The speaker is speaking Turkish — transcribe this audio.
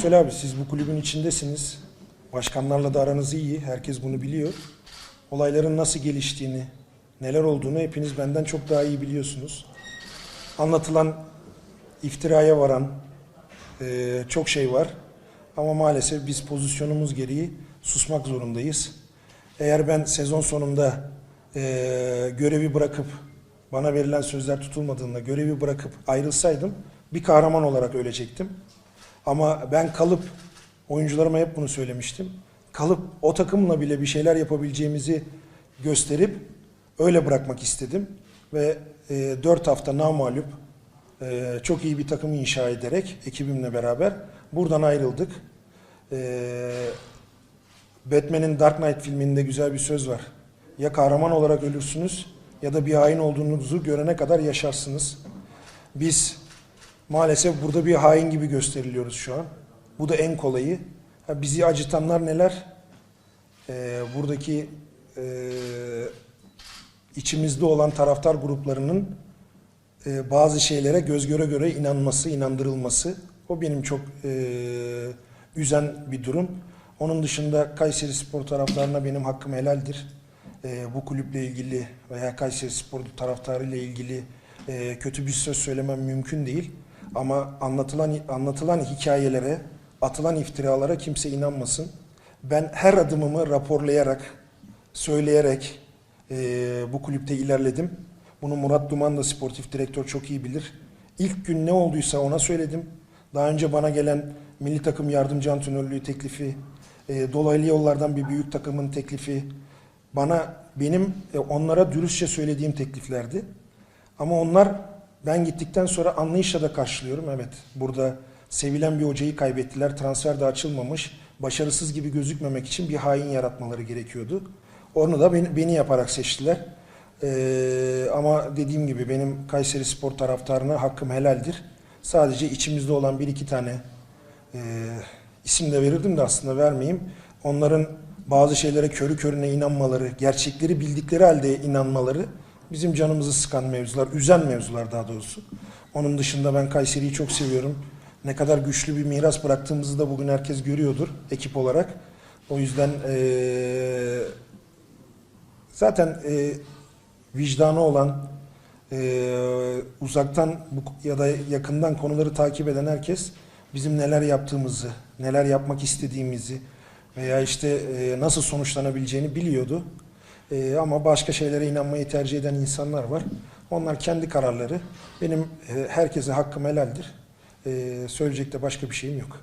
Yüksel abi siz bu kulübün içindesiniz. Başkanlarla da aranız iyi. Herkes bunu biliyor. Olayların nasıl geliştiğini, neler olduğunu hepiniz benden çok daha iyi biliyorsunuz. Anlatılan iftiraya varan eee, çok şey var. Ama maalesef biz pozisyonumuz gereği susmak zorundayız. Eğer ben sezon sonunda eee, görevi bırakıp bana verilen sözler tutulmadığında görevi bırakıp ayrılsaydım bir kahraman olarak ölecektim. Ama ben kalıp oyuncularıma hep bunu söylemiştim. Kalıp o takımla bile bir şeyler yapabileceğimizi gösterip öyle bırakmak istedim ve e, 4 hafta namalup e, çok iyi bir takım inşa ederek ekibimle beraber buradan ayrıldık. E, Batman'in Dark Knight filminde güzel bir söz var. Ya kahraman olarak ölürsünüz ya da bir hain olduğunuzu görene kadar yaşarsınız. Biz maalesef burada bir hain gibi gösteriliyoruz şu an. Bu da en kolayı. Ha, bizi acıtanlar neler? Ee, buradaki e, içimizde olan taraftar gruplarının e, bazı şeylere göz göre göre inanması, inandırılması. O benim çok e, üzen bir durum. Onun dışında Kayseri Spor taraftarına benim hakkım helaldir. E, bu kulüple ilgili veya Kayseri Spor taraftarıyla ilgili e, kötü bir söz söylemem mümkün değil. Ama anlatılan anlatılan hikayelere, atılan iftiralara kimse inanmasın. Ben her adımımı raporlayarak, söyleyerek e, bu kulüpte ilerledim. Bunu Murat Duman da sportif direktör çok iyi bilir. İlk gün ne olduysa ona söyledim. Daha önce bana gelen milli takım yardımcı antrenörlüğü teklifi, e, dolaylı yollardan bir büyük takımın teklifi, bana benim e, onlara dürüstçe söylediğim tekliflerdi. Ama onlar ben gittikten sonra anlayışla da karşılıyorum. Evet burada sevilen bir hocayı kaybettiler. Transfer de açılmamış. Başarısız gibi gözükmemek için bir hain yaratmaları gerekiyordu. Onu da beni, beni yaparak seçtiler. Ee, ama dediğim gibi benim Kayseri Spor taraftarına hakkım helaldir. Sadece içimizde olan bir iki tane e, isim de verirdim de aslında vermeyeyim. Onların bazı şeylere körü körüne inanmaları, gerçekleri bildikleri halde inanmaları bizim canımızı sıkan mevzular, üzen mevzular daha doğrusu. Onun dışında ben Kayseri'yi çok seviyorum. Ne kadar güçlü bir miras bıraktığımızı da bugün herkes görüyordur ekip olarak. O yüzden eee, zaten eee, vicdanı olan, eee, uzaktan ya da yakından konuları takip eden herkes bizim neler yaptığımızı, neler yapmak istediğimizi veya işte eee, nasıl sonuçlanabileceğini biliyordu. Eee, ama başka şeylere inanmayı tercih eden insanlar var. Onlar kendi kararları. Benim eee, herkese hakkım helaldir. Eee, söyleyecek de başka bir şeyim yok.